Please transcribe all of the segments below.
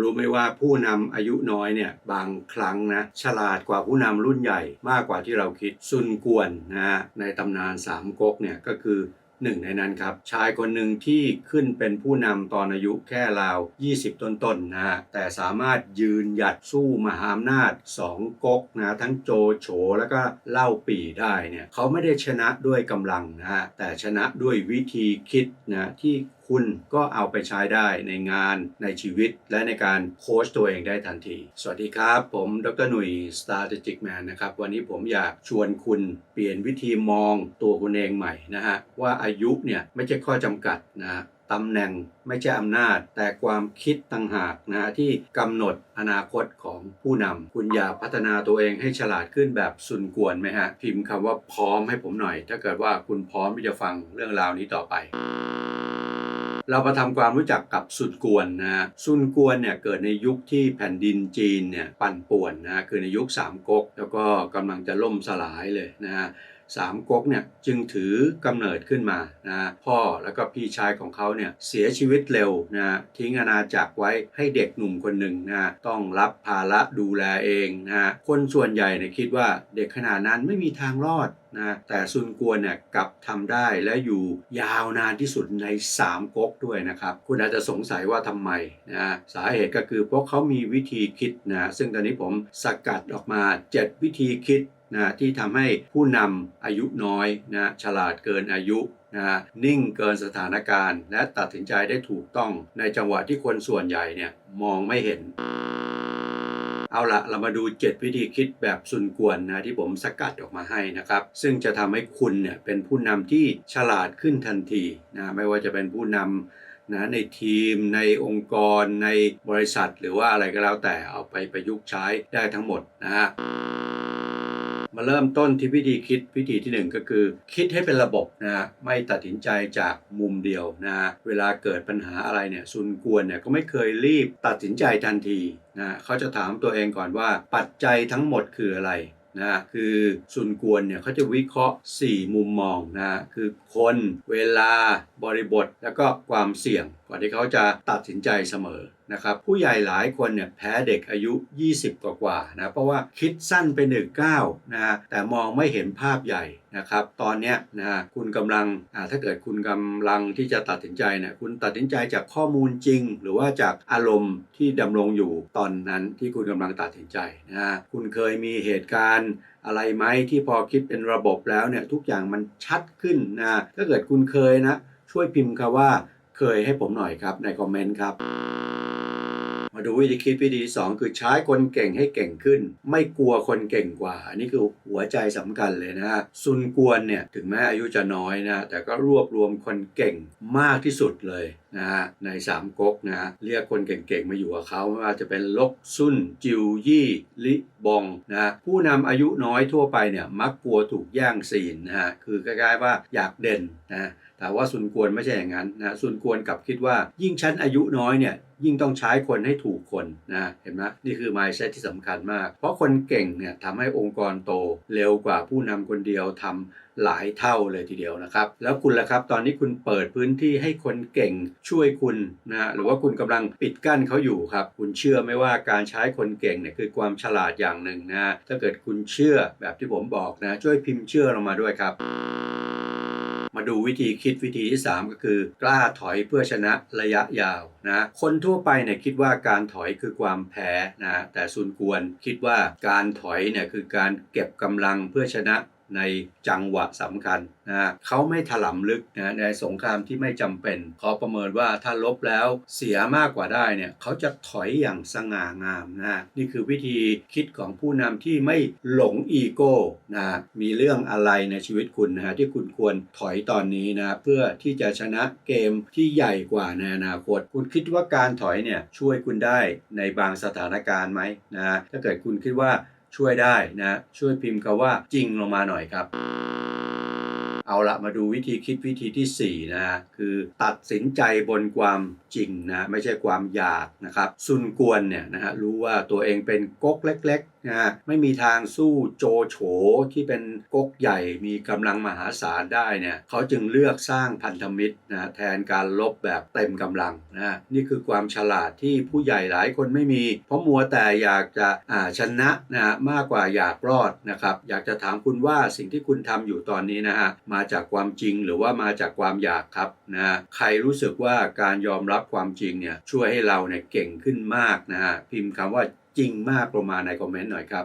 คุณรู้ไหมว่าผู้นำอายุน้อยเนี่ยบางครั้งนะฉลาดกว่าผู้นำรุ่นใหญ่มากกว่าที่เราคิดซุนกวนนะฮะในตำนานสามก๊กเนี่ยก็คือหนึ่งในนั้นครับ ชายคนหนึ่งที่ขึ้นเป็นผู้นำตอนอายุแค่ราว 20 ต้นๆนะฮะแต่สามารถยืนหยัดสู้มหาอำนาจสองก๊กนะทั้งโจโฉแล้วก็เล่าปีได้เนี่ยเขาไม่ได้ชนะด้วยกำลังนะฮะแต่ชนะด้วยวิธีคิดนะที่ คุณก็เอาไปใช้ได้ในงานในชีวิต และในการโค้ชตัวเองได้ทันที สวัสดีครับ ผมดรหนุ่ย Strategic Man นะครับ วันนี้ผมอยากชวนคุณเปลี่ยนวิธีมองตัวคุณเองใหม่นะฮะ ว่าอายุเนี่ยไม่ใช่ข้อจำกัดนะฮะตำแหน่งไม่ใช่อำนาจ แต่ความคิดต่างหากนะที่กำหนดอนาคตของผู้นำคุณอยากพัฒนาตัวเองให้ฉลาดขึ้นแบบสุนกวนไหมฮะ พิมพ์คำว่าพร้อมให้ผมหน่อย ถ้าเกิดว่าคุณพร้อมที่จะฟังเรื่องราวนี้ต่อไป เรามาทำความรู้จักกับซุนกวนนะฮะซุนกวนเนี่ยเกิดในยุคที่แผ่นดินจีนเนี่ยปั่นป่วนนะคือในยุคสามก๊กแล้วก็กำลังจะล่มสลายเลยนะฮะสามก๊กเนี่ยจึงถือกำเนิดขึ้นมานะพ่อแล้วก็พี่ชายของเขาเนี่ยเสียชีวิตเร็วนะทิ้งอาณาจักรไว้ให้เด็กหนุ่มคนหนึ่งนะต้องรับภาระดูแลเองนะคนส่วนใหญ่เนี่ยคิดว่าเด็กขนาดนั้นไม่มีทางรอด นะแต่ซุนกวนเนี่ยกลับทำได้และอยู่ยาวนานที่สุดในสามก๊กด้วยนะครับ คุณอาจจะสงสัยว่าทำไมนะสาเหตุก็คือเพราะเขามีวิธีคิดนะซึ่งตอนนี้ผมสกัดออกมา 7 วิธีคิดนะที่ทำให้ผู้นำอายุน้อยนะฉลาดเกินอายุนะนิ่งเกินสถานการณ์ และตัดสินใจได้ถูกต้องในจังหวะที่คนส่วนใหญ่เนี่ยมองไม่เห็น เอาละเรามาดู 7 วิธีคิดแบบสุนกวนนะที่ผมสกัดออกมาให้นะครับ ซึ่งจะทำให้คุณเนี่ยเป็นผู้นำที่ฉลาดขึ้นทันทีนะไม่ว่าจะเป็นผู้นำนะในทีม ในองค์กร ในบริษัท หรือว่าอะไรก็แล้วแต่เอาไปประยุกต์ใช้ได้ทั้งหมดนะฮะ มาเริ่มต้นที่วิธีคิดวิธีที่หนึ่งก็คือ คิดให้เป็นระบบนะฮะไม่ตัดสินใจจากมุมเดียวนะฮะเวลาเกิดปัญหาอะไรเนี่ยซุนกวนเนี่ยก็ไม่เคยรีบตัดสินใจทันทีนะเขาจะถามตัวเองก่อนว่า ปัจจัยทั้งหมดคืออะไรนะคือซุนกวนเนี่ยเขาจะวิเคราะห์ 4 มุมมองนะคือคนเวลาบริบท แล้วก็ความเสี่ยงก่อนที่เขาจะตัดสินใจเสมอ นะครับผู้ใหญ่หลายคนเนี่ยแพ้เด็กอายุ 20 กว่ากว่านะเพราะว่าคิดสั้นไปหนึ่งก้าวนะฮะแต่มองไม่เห็นภาพใหญ่นะครับตอนนี้นะฮะคุณกำลังอ่าถ้าเกิดคุณกำลังที่จะตัดสินใจเนี่ยคุณตัดสินใจจากข้อมูลจริง หรือว่าจากอารมณ์ที่ดำรงอยู่ตอนนั้นที่คุณกำลังตัดสินใจนะฮะคุณเคยมีเหตุการณ์อะไรไหมที่พอคิดเป็นระบบแล้วเนี่ยทุกอย่างมันชัดขึ้นนะถ้าเกิดคุณเคยนะช่วยพิมพ์คำว่าเคยให้ผมหน่อยครับในคอมเมนต์ครับ มาดูวิธีคิดวิธีที่สองคือใช้คนเก่งให้เก่งขึ้น ไม่กลัวคนเก่งกว่า อันนี้คือหัวใจสำคัญเลยนะฮะซุนกวนเนี่ยถึงแม้อายุจะน้อยนะแต่ก็รวบรวมคนเก่งมากที่สุดเลยนะฮะในสามก๊กนะเรียกคนเก่งๆมาอยู่กับเขาไม่ว่าจะเป็นลกซุนจิวยี่ลิบองนะฮะผู้นำอายุน้อยทั่วไปเนี่ยมักกลัวถูกแย่งซีนนะฮะคือใกล้ๆว่าอยากเด่นนะ แต่ว่าซุนกวนไม่ใช่อย่างนั้นนะซุนกวนกลับคิดว่ายิ่งชั้นอายุน้อยเนี่ยยิ่งต้องใช้คนให้ถูกคนนะเห็นไหมนี่คือ mindset ที่สำคัญมาก เพราะคนเก่งเนี่ยทำให้องค์กรโตเร็วกว่าผู้นำคนเดียวทำหลายเท่าเลยทีเดียวนะครับ แล้วคุณล่ะครับตอนนี้คุณเปิดพื้นที่ให้คนเก่งช่วยคุณนะหรือว่าคุณกำลังปิดกั้นเขาอยู่ครับ คุณเชื่อไหมว่าการใช้คนเก่งเนี่ยคือความฉลาดอย่างหนึ่งนะถ้าเกิดคุณเชื่อแบบที่ผมบอกนะช่วยพิมพ์เชื่อลงมาด้วยครับ มาดูวิธีคิดวิธีที่ 3 ก็คือ กล้าถอยเพื่อชนะระยะยาวนะคนทั่วไปเนี่ยคิดว่าการถอยคือความแพ้นะแต่ซุนกวนคิดว่าการถอยเนี่ยคือการเก็บกำลังเพื่อชนะ ในจังหวะสำคัญนะเขาไม่ถลำลึกนะในสงครามที่ไม่จำเป็นเขาประเมินว่าถ้าลบแล้วเสียมากกว่าได้เนี่ยเขาจะถอยอย่างสง่างามนะนี่คือวิธีคิดของผู้นำที่ไม่หลงอีโก้นะมีเรื่องอะไรในชีวิตคุณนะฮะที่คุณควรถอยตอนนี้นะเพื่อที่จะชนะเกมที่ใหญ่กว่าในอนาคต คุณคิดว่าการถอยเนี่ยช่วยคุณได้ในบางสถานการณ์ไหมนะถ้าเกิดคุณคิดว่า ช่วยได้นะ ช่วยพิมพ์คาว่าจริงลงมาหน่อยครับ เอาละมาดูวิธีคิดวิธีที่ 4นะฮะคือตัดสินใจบนความจริงนะไม่ใช่ความอยากนะครับซุนกวนเนี่ยนะฮะรู้ว่าตัวเองเป็นก๊กเล็กๆนะฮะไม่มีทางสู้โจโฉที่เป็นก๊กใหญ่มีกำลังมหาศาลได้เนี่ยเขาจึงเลือกสร้างพันธมิตรนะแทนการลบแบบเต็มกำลังนะนี่คือความฉลาดที่ผู้ใหญ่หลายคนไม่มี เพราะมัวแต่อยากจะอ่าชนะนะมากกว่าอยากรอดนะครับอยากจะถามคุณว่าสิ่งที่คุณทำอยู่ตอนนี้นะฮะมาาจากความจริงหรือว่ามาจากความอยากครับนะฮะใครรู้สึกว่าการยอมรับความจริงเนี่ยช่วยให้เราเนี่ยเก่งขึ้นมากนะฮะพิมพ์คำว่าจริงมากลงมาในคอมเมนต์หน่อยครับ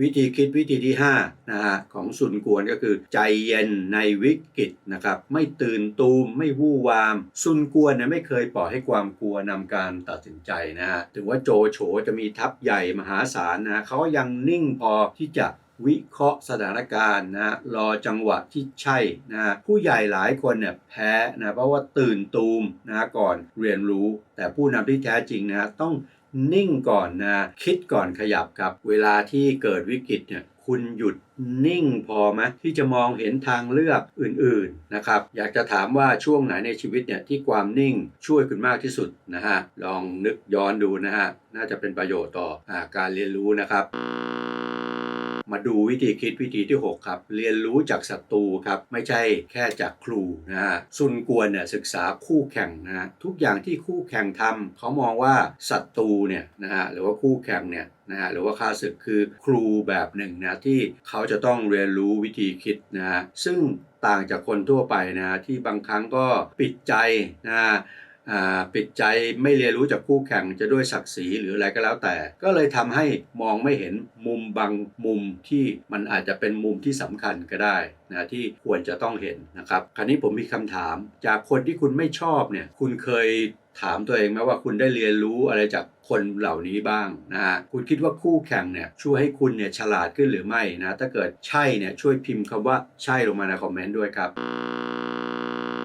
วิธีคิดวิธีที่5นะฮะของสุนกวนก็คือใจเย็นในวิกฤตนะครับไม่ตื่นตูมไม่วู่วาม สุนกวนเนี่ยไม่เคยปล่อยให้ความกลัวนำการตัดสินใจนะฮะถึงว่าโจโฉจะมีทัพใหญ่มหาศาลนะเขายังนิ่งพอที่จะ วิเคราะห์สถานการณ์นะรอจังหวะที่ใช่นะผู้ใหญ่หลายคนเนี่ยแพ้นะเพราะว่าตื่นตูมนะก่อนเรียนรู้ แต่ผู้นำที่แท้จริงนะต้องนิ่งก่อนนะคิดก่อนขยับครับ เวลาที่เกิดวิกฤตเนี่ยคุณหยุดนิ่งพอไหมที่จะมองเห็นทางเลือกอื่นๆนะครับ อยากจะถามว่าช่วงไหนในชีวิตเนี่ยที่ความนิ่งช่วยคุณมากที่สุดนะฮะลองนึกย้อนดูนะฮะน่าจะเป็นประโยชน์ต่ออการเรียนรู้นะครับ มาดูวิธีคิดวิธีที่ 6 ครับ เรียนรู้จากศัตรูครับ ไม่ใช่แค่จากครูนะฮะซุนกวนเนี่ยศึกษาคู่แข่งนะฮะทุกอย่างที่คู่แข่งทำเขามองว่าศัตรูเนี่ยนะฮะหรือว่าคู่แข่งเนี่ยนะฮะหรือว่าข้าศึกคือครูแบบหนึ่งนะที่เขาจะต้องเรียนรู้วิธีคิดนะฮะซึ่งต่างจากคนทั่วไปนะที่บางครั้งก็ปิดใจนะฮะ ปิดใจไม่เรียนรู้จากคู่แข่งจะด้วยศักดิ์ศรีหรืออะไรก็แล้วแต่ ก็เลยทำให้มองไม่เห็นมุมบางมุมที่มันอาจจะเป็นมุมที่สำคัญก็ได้นะที่ควรจะต้องเห็นนะครับคราวนี้ผมมีคำถาม จากคนที่คุณไม่ชอบเนี่ยคุณเคยถามตัวเองไหมว่าคุณได้เรียนรู้อะไรจากคนเหล่านี้บ้างนะฮะคุณคิดว่าคู่แข่งเนี่ยช่วยให้คุณเนี่ยฉลาดขึ้นหรือไม่นะถ้าเกิดใช่เนี่ยช่วยพิมพ์คำว่าใช่ลงมาในคอมเมนต์ด้วยครับ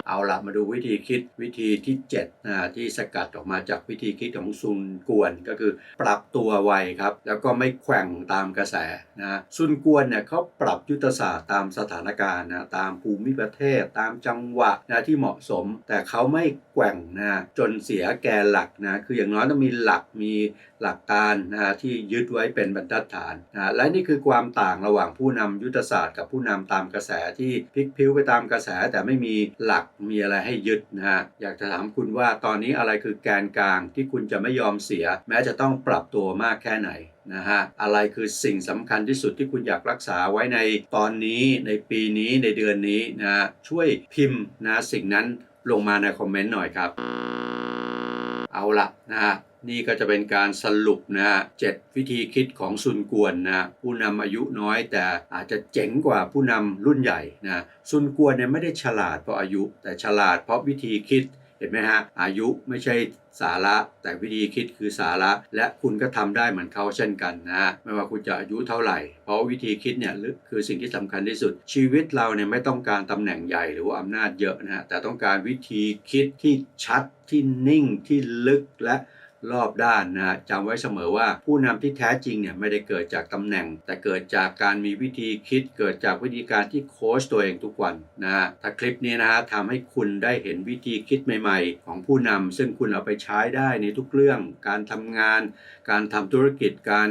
เอาละมาดูวิธีคิดวิธีที่7นะที่สกัดออกมาจากวิธีคิดของซุนกวนก็คือปรับตัวไวครับ แล้วก็ไม่แข่งตามกระแสนะซุนกวนเนี่ยเขาปรับยุทธศาสตร์ตามสถานการณ์นะตามภูมิประเทศตามจังหวะนะที่เหมาะสม แต่เขาไม่แกว่งนะจนเสียแกนหลักนะคืออย่างน้อยต้องมีหลักมีหลักการนะที่ยึดไว้เป็นบรรทัดฐานนะและนี่คือความต่างระหว่างผู้นำยุทธศาสตร์ กับผู้นำตามกระแสที่พลิกพิ้วไปตามกระแสแต่ไม่มีหลักมีอะไรให้ยึดนะฮะอยากจะถามคุณว่าตอนนี้อะไรคือแกนกลางที่คุณจะไม่ยอมเสีย แม้จะต้องปรับตัวมากแค่ไหนนะฮะอะไรคือสิ่งสำคัญที่สุดที่คุณอยากรักษาไว้ในตอนนี้ในปีนี้ในเดือนนี้นะฮะช่วยพิมพ์นะสิ่งนั้นลงมาในคอมเมนต์หน่อยครับ เอาละนะฮะนี่ก็จะเป็นการสรุปนะฮะเจ็ดวิธีคิดของซุนกวนนะผู้นำอายุน้อยแต่อาจจะเจ๋งกว่าผู้นำรุ่นใหญ่นะซุนกวนเนี่ยไม่ได้ฉลาดเพราะอายุ แต่ฉลาดเพราะวิธีคิด เห็นไหมฮะ อายุไม่ใช่สาระแต่วิธีคิดคือสาระ และคุณก็ทำได้เหมือนเขาเช่นกันนะฮะไม่ว่าคุณจะอายุเท่าไหร่ เพราะวิธีคิดเนี่ยคือสิ่งที่สำคัญที่สุด ชีวิตเราเนี่ยไม่ต้องการตำแหน่งใหญ่หรือว่าอำนาจเยอะนะฮะแต่ต้องการวิธีคิดที่ชัดที่นิ่งที่ลึกและ รอบด้านนะฮะจำไว้เสมอว่าผู้นำที่แท้จริงเนี่ยไม่ได้เกิดจากตำแหน่ง แต่เกิดจากการมีวิธีคิด เกิดจากวิธีการที่โค้ชตัวเองทุกวันนะฮะถ้าคลิปนี้นะฮะทำให้คุณได้เห็นวิธีคิดใหม่ๆ ของผู้นำซึ่งคุณเอาไปใช้ได้ในทุกเรื่อง การทำงาน การทำธุรกิจการ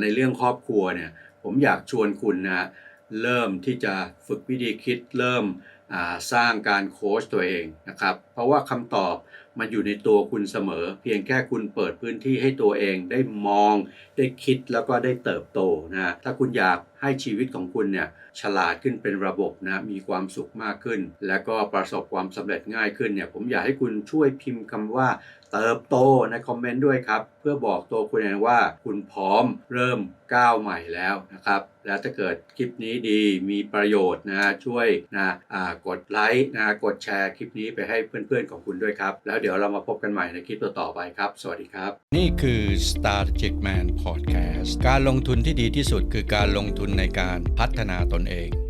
ในเรื่องครอบครัวเนี่ยผมอยากชวนคุณนะฮะเริ่มที่จะฝึกวิธีคิดเริ่มสร้างการโค้ชตัวเองนะครับ เพราะว่าคำตอบ มันอยู่ในตัวคุณเสมอ เพียงแค่คุณเปิดพื้นที่ให้ตัวเองได้มอง ได้คิดแล้วก็ได้เติบโตนะถ้าคุณอยาก ให้ชีวิตของคุณเนี่ยฉลาดขึ้นเป็นระบบนะมีความสุขมากขึ้น และก็ประสบความสำเร็จง่ายขึ้นเนี่ยผมอยากให้คุณช่วยพิมพ์คำว่าเติบโตในคอมเมนต์ด้วยครับ เพื่อบอกตัวคุณเองว่าคุณพร้อมเริ่มก้าวใหม่แล้วนะครับ แล้วถ้าเกิดคลิปนี้ดีมีประโยชน์นะช่วยนะกดไลค์นะกดแชร์คลิปนี้ไปให้เพื่อนๆของคุณด้วยครับ แล้วเดี๋ยวเรามาพบกันใหม่ในคลิปต่อๆไปครับ สวัสดีครับ นี่คือ Strategic Man Podcast การลงทุนที่ดีที่สุดคือการลงทุนในการพัฒนาตนเอง